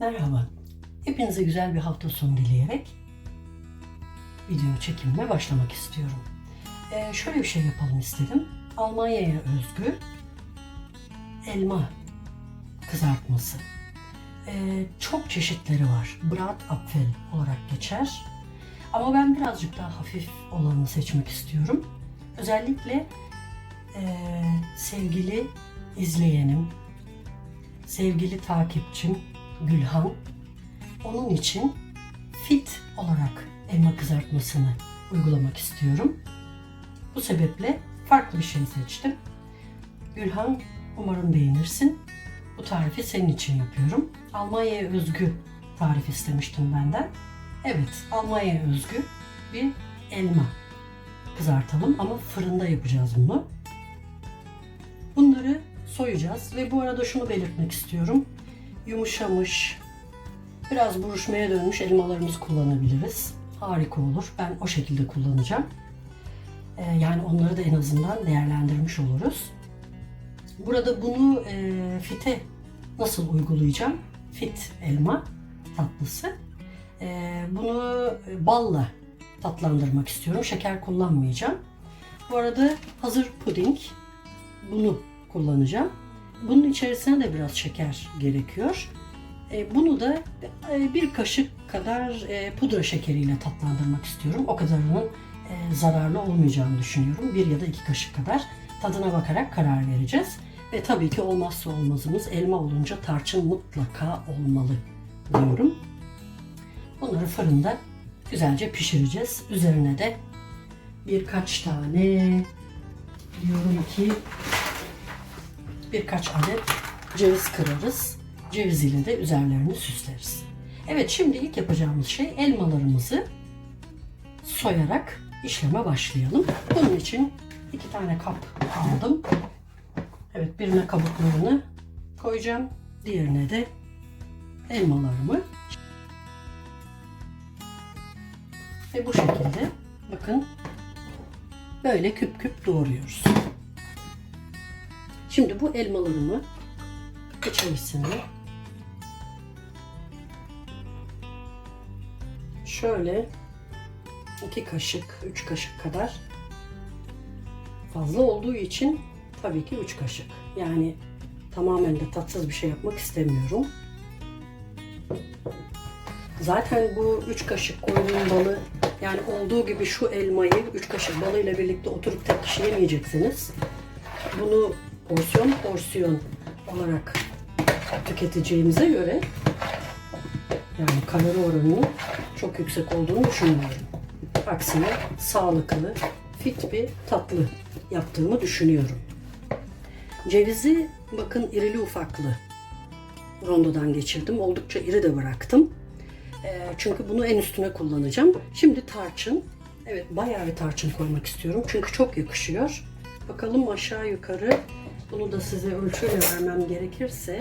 Merhaba. Hepinize güzel bir hafta sonu dileyerek video çekimime başlamak istiyorum. Ee, şöyle bir şey yapalım istedim. Almanya'ya özgü elma kızartması. Ee, çok çeşitleri var. Bratapfel olarak geçer. Ama ben birazcık daha hafif olanı seçmek istiyorum. Özellikle ee, sevgili izleyenim, sevgili takipçim Gülhan onun için fit olarak elma kızartmasını uygulamak istiyorum. Bu sebeple farklı bir şey seçtim. Gülhan umarım beğenirsin. Bu tarifi senin için yapıyorum. Almanya'ya özgü tarif istemiştin benden. Evet, Almanya'ya özgü bir elma kızartalım ama fırında yapacağız bunu. Bunları soyacağız ve bu arada şunu belirtmek istiyorum. Yumuşamış, biraz buruşmaya dönmüş elmalarımızı kullanabiliriz. Harika olur. Ben o şekilde kullanacağım. Ee, yani onları da en azından değerlendirmiş oluruz. Burada bunu e, fite nasıl uygulayacağım? Fit elma tatlısı. Ee, bunu balla tatlandırmak istiyorum. Şeker kullanmayacağım. Bu arada hazır puding bunu kullanacağım. Bunun içerisine de biraz şeker gerekiyor. E, bunu da e, bir kaşık kadar e, pudra şekeriyle tatlandırmak istiyorum. O kadarının zararlı olmayacağını düşünüyorum. Bir ya da iki kaşık kadar tadına bakarak karar vereceğiz. Ve tabii ki olmazsa olmazımız elma olunca tarçın mutlaka olmalı diyorum. Bunları fırında güzelce pişireceğiz. Üzerine de birkaç tane diyorum ki birkaç adet ceviz kırarız. Ceviz ile de üzerlerini süsleriz. Evet şimdi ilk yapacağımız şey elmalarımızı soyarak işleme başlayalım. Bunun için iki tane kap aldım. Evet birine kabuklarını koyacağım. Diğerine de elmalarımı. Ve bu şekilde bakın böyle küp küp doğruyoruz. Şimdi bu elmalarımı içerisine şöyle iki kaşık, üç kaşık kadar fazla olduğu için tabii ki üç kaşık. Yani tamamen de tatsız bir şey yapmak istemiyorum. Zaten bu üç kaşık koyduğum balı yani olduğu gibi şu elmayı üç kaşık balıyla birlikte oturup tek kişi yemeyeceksiniz. Bunu porsiyon porsiyon olarak tüketeceğimize göre yani kalori oranının çok yüksek olduğunu düşünmüyorum. Aksine sağlıklı, fit bir tatlı yaptığımı düşünüyorum. Cevizi bakın irili ufaklı rondodan geçirdim. Oldukça iri de bıraktım. Ee, çünkü bunu en üstüne kullanacağım. Şimdi tarçın. Evet bayağı bir tarçın koymak istiyorum. Çünkü çok yakışıyor. Bakalım aşağı yukarı bunu da size ölçüyle vermem gerekirse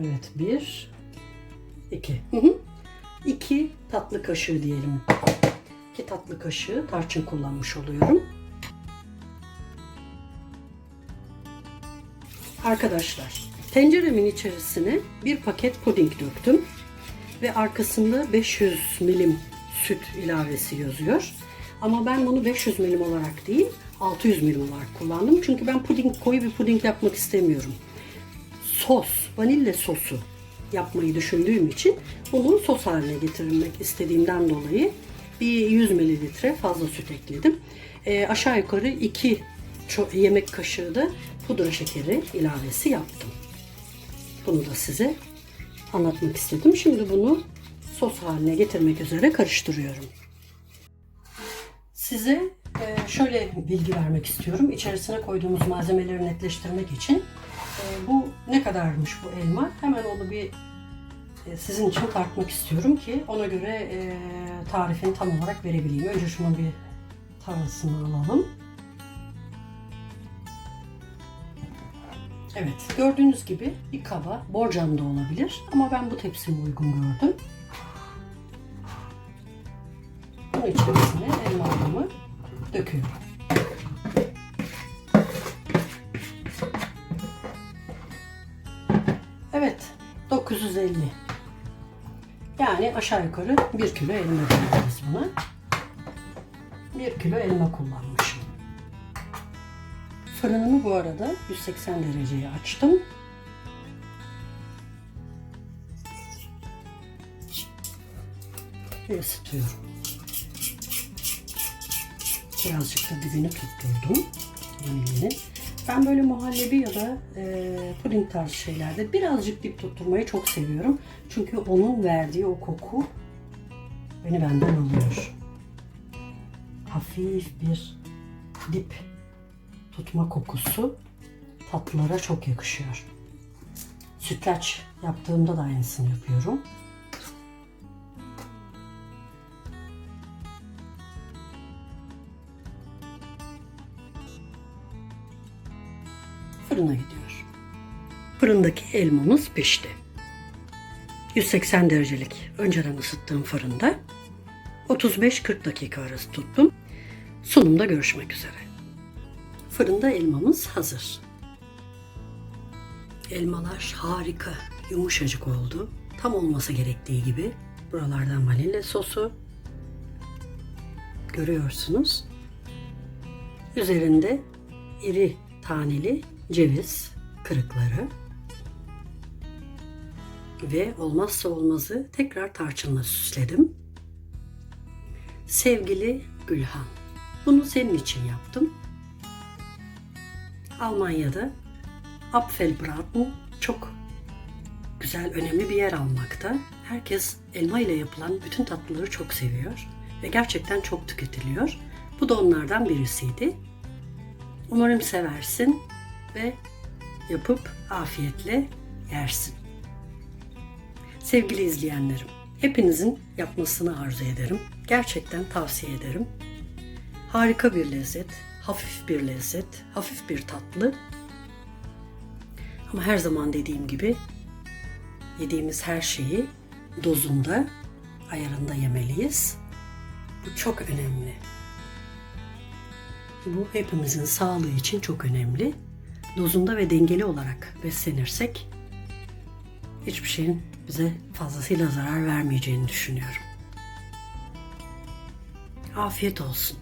Evet bir iki hı iki tatlı kaşığı diyelim. İki tatlı kaşığı tarçın kullanmış oluyorum. Arkadaşlar tenceremin içerisine bir paket puding döktüm ve arkasında 500 milim süt ilavesi yazıyor. Ama ben bunu 500 milim olarak değil 600 milim kullandım. Çünkü ben puding koyu bir puding yapmak istemiyorum. Sos, vanilya sosu yapmayı düşündüğüm için bunu sos haline getirmek istediğimden dolayı bir 100 mililitre fazla süt ekledim. E, aşağı yukarı 2 yemek kaşığı da pudra şekeri ilavesi yaptım. Bunu da size anlatmak istedim. Şimdi bunu sos haline getirmek üzere karıştırıyorum. Size şöyle bilgi vermek istiyorum. İçerisine koyduğumuz malzemeleri netleştirmek için e, bu ne kadarmış bu elma? Hemen onu bir e, sizin için tartmak istiyorum ki ona göre tarifini tam olarak verebileyim. Önce şunu bir tavasını alalım. Evet, gördüğünüz gibi bir kaba, borcam da olabilir ama ben bu tepsimi uygun gördüm. Bunun elmalarımı döküyorum. Evet, 950. Yani aşağı yukarı 1 kilo elma koyacağız buna. 1 kilo elma kullanmışım. Fırınımı bu arada 180 dereceye açtım. Ve ısıtıyorum. Birazcık da dibini tutturdum. vanilinin. Ben böyle muhallebi ya da e, puding tarzı şeylerde birazcık dip tutturmayı çok seviyorum. Çünkü onun verdiği o koku beni benden alıyor. Hafif bir dip tutma kokusu tatlılara çok yakışıyor. Sütlaç yaptığımda da aynısını yapıyorum. Fırına gidiyor. Fırındaki elmamız pişti. 180 derecelik önceden ısıttığım fırında 35-40 dakika arası tuttum. Sunumda görüşmek üzere. Fırında elmamız hazır. Elmalar harika, yumuşacık oldu. Tam olması gerektiği gibi. Buralardan vanilya sosu. Görüyorsunuz. Üzerinde iri taneli ceviz kırıkları ve olmazsa olmazı tekrar tarçınla süsledim. Sevgili Gülhan, bunu senin için yaptım. Almanya'da Apfelbraten çok güzel, önemli bir yer almakta. Herkes elma ile yapılan bütün tatlıları çok seviyor ve gerçekten çok tüketiliyor. Bu da onlardan birisiydi. Umarım seversin ve yapıp afiyetle yersin. Sevgili izleyenlerim, hepinizin yapmasını arzu ederim. Gerçekten tavsiye ederim. Harika bir lezzet, hafif bir lezzet, hafif bir tatlı. Ama her zaman dediğim gibi yediğimiz her şeyi dozunda, ayarında yemeliyiz. Bu çok önemli. Bu hepimizin sağlığı için çok önemli. Dozunda ve dengeli olarak beslenirsek hiçbir şeyin bize fazlasıyla zarar vermeyeceğini düşünüyorum. Afiyet olsun.